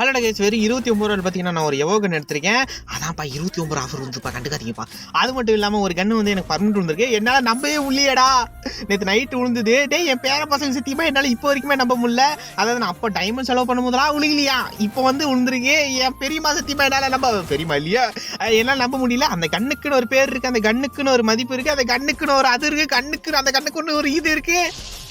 Hello case வெறும் இருபத்தி ஒம்பது ரூபாய் பார்த்தீங்கன்னா நான் ஒரு எவோ கன் எடுத்திருக்கேன். அதான்ப்பா இருபத்தி ஒம்பது ஆஃபர் வந்துப்பா கண்டுக்காதீங்கப்பா. அது மட்டும் இல்லாமல் ஒரு கன்று வந்து எனக்கு பர்மனெண்ட் வந்திருக்கு என்னால் நம்பவே உள்ளியடா நேற்று நைட்டு விழுந்தது. டேய் என் பேர பசங்க சத்தியமா? என்னால் இப்போ வரைக்குமே நம்ப முடியல. அதாவது நான் அப்போ டைமண்ட் செலவு பண்ணும்போதெல்லாம் விழுகலையா? இப்போ வந்து விழுந்துருக்கு. என் பெரியம்மா சத்தியமா? என்னால் நம்ப பெரியமா இல்லையா? என்னால் நம்ப முடியல. அந்த கண்ணுக்குன்னு ஒரு பேர் இருக்குது அந்த கண்ணுக்குன்னு ஒரு மதிப்பு இருக்குது அந்த கண்ணுக்குன்னு ஒரு அது இருக்குது கண்ணுக்குன்னு அந்த கண்ணுக்குன்னு ஒரு இது இருக்குது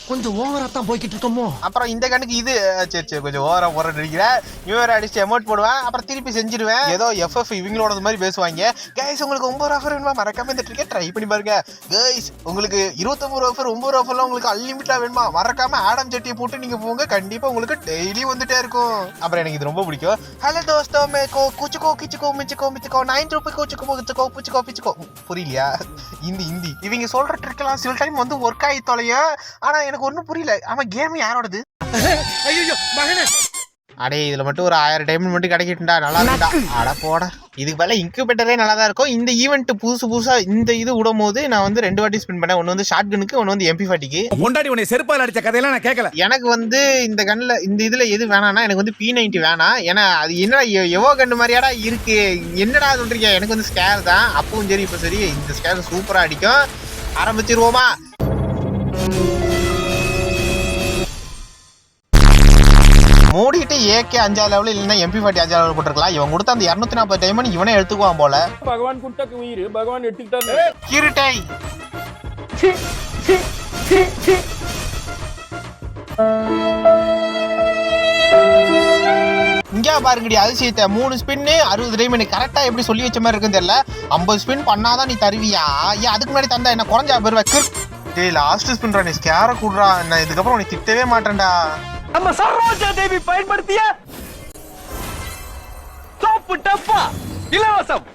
கொஞ்சம் ஓவரா தான் போய்கிட்டு இருக்கோமோ? அப்புறம் இந்த கண்ணுக்கு இது சரி சரி கொஞ்சம் ஓவரா போற அடிக்கிறேன் இவர அடிச்சு அமௌண்ட் போடுவேன் அப்புறம் திருப்பி செஞ்சிருவேன். ஏதோ எஃப்எஃப் இவங்களோட மாதிரி பேசுவாங்க. கைஸ் உங்களுக்கு ஒன்பது ஆஃபர் வேணுமா? மறக்காம இந்த ட்ரிக்கெட் ட்ரை பண்ணி பாருங்க. கைஸ் உங்களுக்கு இருபத்தொம்பது ஆஃபர் ஒன்பது ஆஃபர்லாம் உங்களுக்கு அன்லிமிட்டா வேணுமா? மறக்காம ஆடம் சட்டியை போட்டு நீங்க போங்க. கண்டிப்பா உங்களுக்கு டெய்லி வந்துட்டே இருக்கும். அப்புறம் எனக்கு இது ரொம்ப பிடிக்கும். ஹலோ தோஸ்தோ மேக்கோ குச்சுக்கோ கிச்சுக்கோ மிச்சுக்கோ மிச்சுக்கோ நைன் ரூபாய் குச்சுக்கோ முச்சுக்கோ புச்சுக்கோ பிச்சுக்கோ. புரியலையா? இந்தி ஹிந்தி இவங்க சொல்ற ட்ரிக்கெல்லாம் சில டைம் வந்து ஒர்க் ஆகி தொலையும். ஆனா எனக்கு ஒன்றும் புரியல. ஆமா கேம் யாரோடது? ஐயோ மகனே. அடே இதுல மட்டும் ஒரு ஆயிரம் டைமண்ட் மட்டும் கிடைக்கட்டும்டா நல்லா இருக்குடா அட போட. இதுக்கு மேல இன்குபேட்டரே நல்லா தான் இருக்கும். இந்த ஈவெண்ட் புதுசு புதுசா இந்த இது விடும் போது நான் வந்து ரெண்டு வாட்டி ஸ்பெண்ட் பண்ணேன். ஒன்று வந்து ஷார்ட் கனுக்கு ஒன்று வந்து எம்பி ஃபார்ட்டிக்கு முன்னாடி உன்னை செருப்பால் அடிச்ச கதையெல்லாம் நான் கேட்கல எனக்கு வந்து இந்த கன்ல இந்த இதுல எது வேணாம்னா எனக்கு வந்து பி நைன்டி வேணாம் ஏன்னா அது என்னடா எ- எவோ கன்று மாதிரியாடா இருக்கு. என்னடா சொல்றீங்க? எனக்கு வந்து ஸ்கேர் தான். அப்பவும் சரி இப்போ சரி. இந்த ஸ்கேர் சூப்பரா அடிக்கும். ஆரம்பிச்சிருவோமா? மூடிட்டு ஏகே அஞ்சாவது லெவல் இல்லைன்னா எம்பி ஃபார்ட்டி அஞ்சாவது லெவல் போட்டிருக்கலாம். இவன் கொடுத்த அந்த இரநூத்தி நாற்பது டைமண்ட் இவனே எடுத்துக்குவான் போல. பகவான் குட்டக்கு உயிர். பகவான் எடுத்துக்கிட்டாரு கிருட்டை இங்கே பாருங்கடி அதிசயத்தை. மூணு ஸ்பின்னு அறுபது டைமண்ட் கரெக்டாக எப்படி சொல்லி வச்ச மாதிரி இருக்குன்னு தெரியல. ஐம்பது ஸ்பின் பண்ணாதான் நீ தருவியா? ஏன் அதுக்கு முன்னாடி தந்தா என்ன குறைஞ்சா பெருவா டேய் லாஸ்ட் ஸ்பின்ரா நீ ஸ்கேர கூடுறா. நான் இதுக்கப்புறம் உனக்கு திட்டவே மாட்டேன்டா. நம்ம சரோஜா தேவி பயன்படுத்திய சோப்பு டப்பா இலவசம்.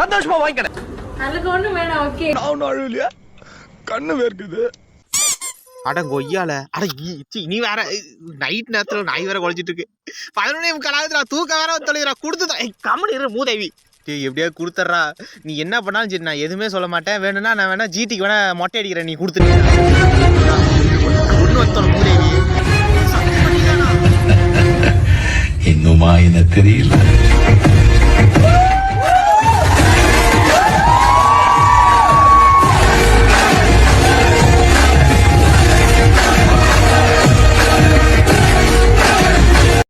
சந்தோஷமா வாங்கிக்கிறேன் அதுக்கு ஒண்ணும் வேணாம் ஓகே நான் அழுவலையா கண்ணு வேர்க்குது. அட கொய்யால அட நீ வேற நைட் நேரத்துல நாய் வேற குழச்சிட்டு இருக்கு பதினொன்னே முக்காலாவது தூக்க வேற தொலைகிறா கொடுத்துதா. கம்மனு இரு மூதேவி. டேய் எப்படியாவது கொடுத்துட்றா. நீ என்ன பண்ணாலும் சரி நான் எதுவுமே சொல்ல மாட்டேன். வேணும்னா நான் வேணா ஜிடிக்கு வேணா மொட்டை அடிக்கிறேன் நீ கொடுத்துட்டு மூதேவி என தெரியல.